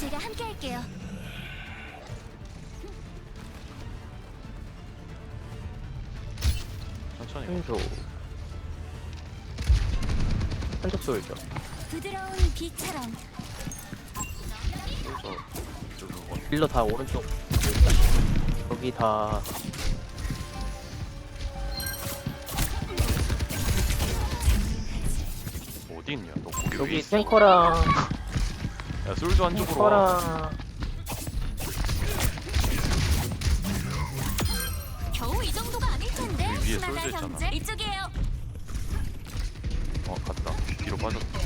제가 함께 할게요. 천천히 한조 한조 쏠죠. 부드러운 비처럼. 딜러 다 오른쪽. 여기 다 여기 있어 탱커랑 야 솔저 한쪽으로 와 탱커랑 겨우 이 정도가 아닐 텐데. 여기 위에 스마다 쏠져 있잖아. 형제 이쪽이에요. 어 갔다 뒤로 빠졌다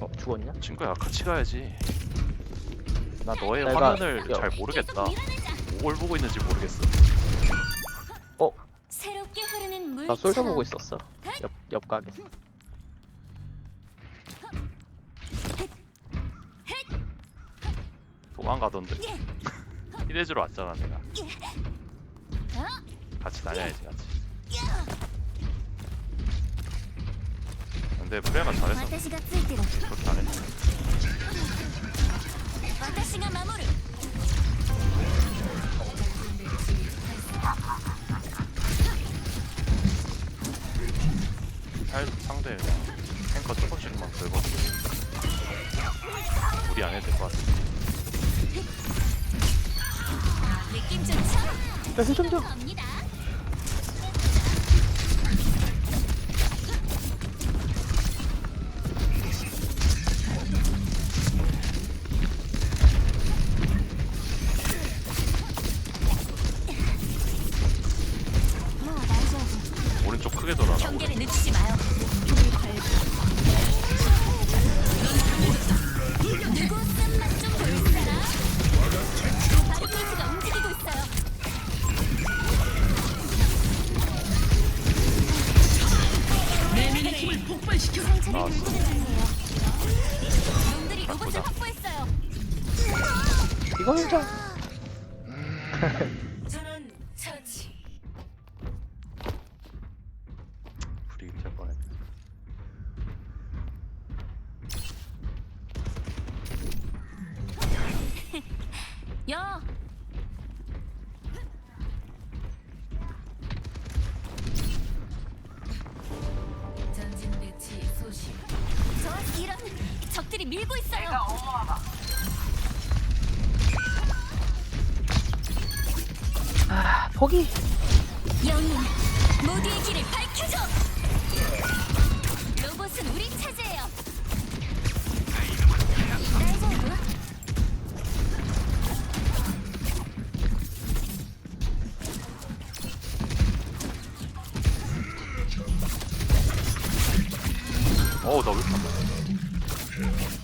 어 죽었냐? 친구야 같이 가야지 나 너의 내가- 화면을 야. 잘 모르겠다 계속 밀어내자. 뭘 보고 있는지 모르겠어 어? 새롭게 흐르는 물처럼. 나 솔져 보고 있었어 옆, 옆 가게 도망가던데 이래주러 왔잖아 내가 어? 같이 다녀야지 같이 근데 프레가 잘했어 私がついてる 그렇게 안 했어 私が守る 살 상대 탱커 조금씩만 들고 무리 안 해도 될 것 같아 느낌 좋죠? 힐좀 줘! 이거 힐좀 전원 처치 불이 될 뻔했네. 야 전진 배치 소식. 저 이런 적들이 밀고 있어요. 아 포기. 모두의 길을 밝혀줘. 로봇은 우리 차지예요. 어우 나왜 이렇게 안 맞아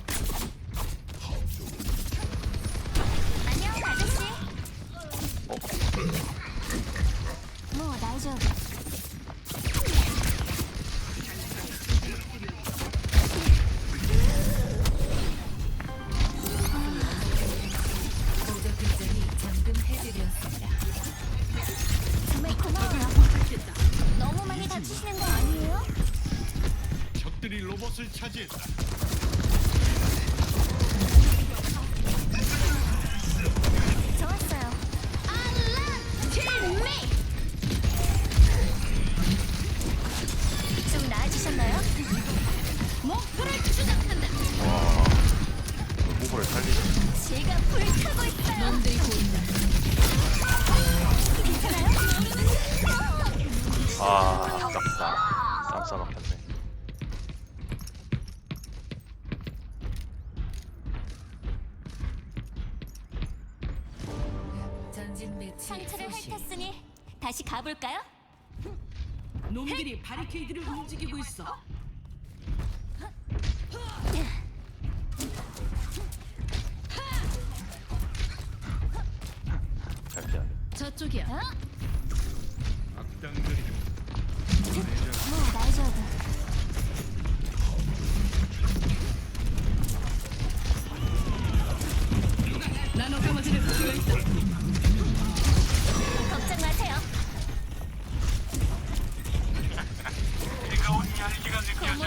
괜찮아요? 아 아깝다 다시 가볼까요? 놈들이 바리케이드를 움직이고 있어. 저쪽이야. 어? 악당들이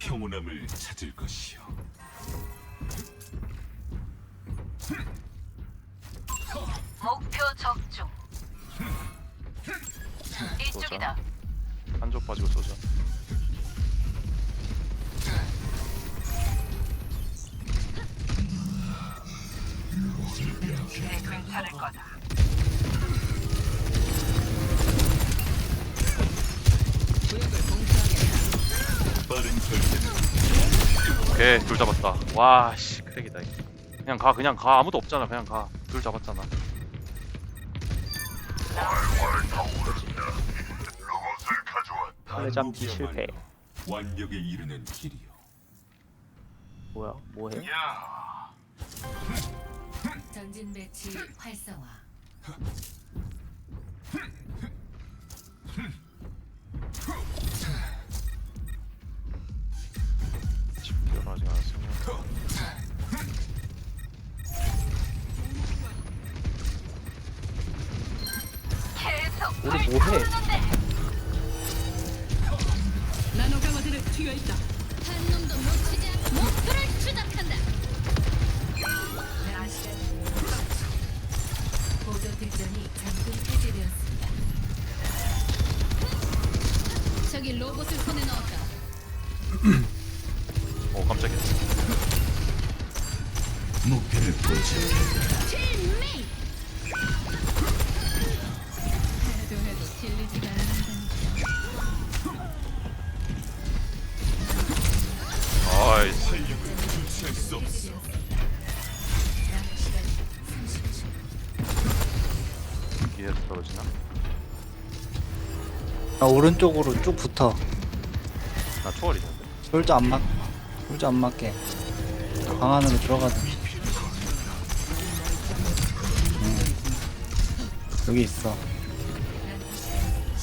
평온함을 찾을 것이요. 목표 적중. 쏘자. 한쪽 빠지고 쏘자. 빠른 결정은 오케이 둘 잡았다. 와 씨 크랙이다. 이거. 그냥 가 그냥 가 아무도 없잖아 그냥 가. 둘 잡았잖아. 원래 잡기 실패 완벽에 이르는 길이요. 뭐야 뭐해 전진 배치 활성화. 었습니다. 저기 로봇을 손에 넣었다. 어 깜짝이야. 목표를 포착. 칠메 30초. 기회도 떨어지나? 아, 오른쪽으로 쭉 붙어. 나 초월 있는데. 솔저 안 맞, 솔저 안 맞게. 방 안으로 들어가든. 음. 여기 있어.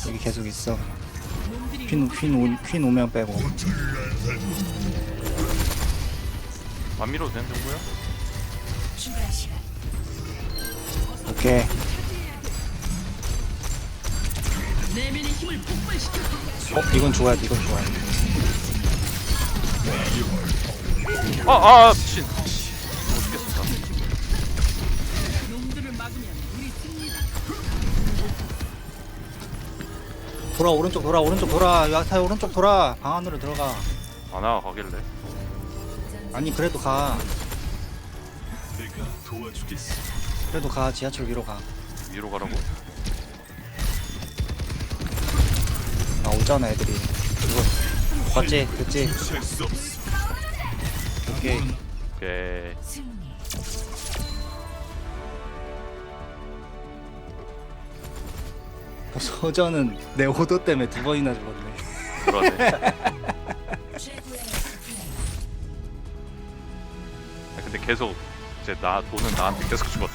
여기 계속 있어. 퀸, 퀸, 오, 퀸 오면 빼고. 안 밀어도 되는 정도야? 오케이. 어, 이건 좋아야 돼, 이건 좋아야 돼. 아아 미친. 못 죽겠어. 나. 놈들을 막으면 우리 승리다. 돌아, 오른쪽 돌아, 오른쪽 돌아. 야타 오른쪽 돌아. 방 안으로 들어가. 안 나가길래. 아니, 그래도 가. 내가 도와주겠어. 그래도 가. 지하철 위로 가. 위로 가라고? 아, 오잖아, 애들이. 이거. 봤지? 됐지? 오케이. 오케이. 승리. 서전은 내 오도 때문에 두 번이나 죽었네. 그러네. 아, 근데 계속 이제 나 돈은 나한테 계속 죽었어.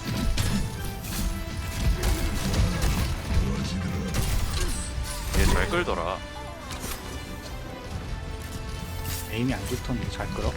잘 끌더라. 에임이 안 좋던데 잘 끌어?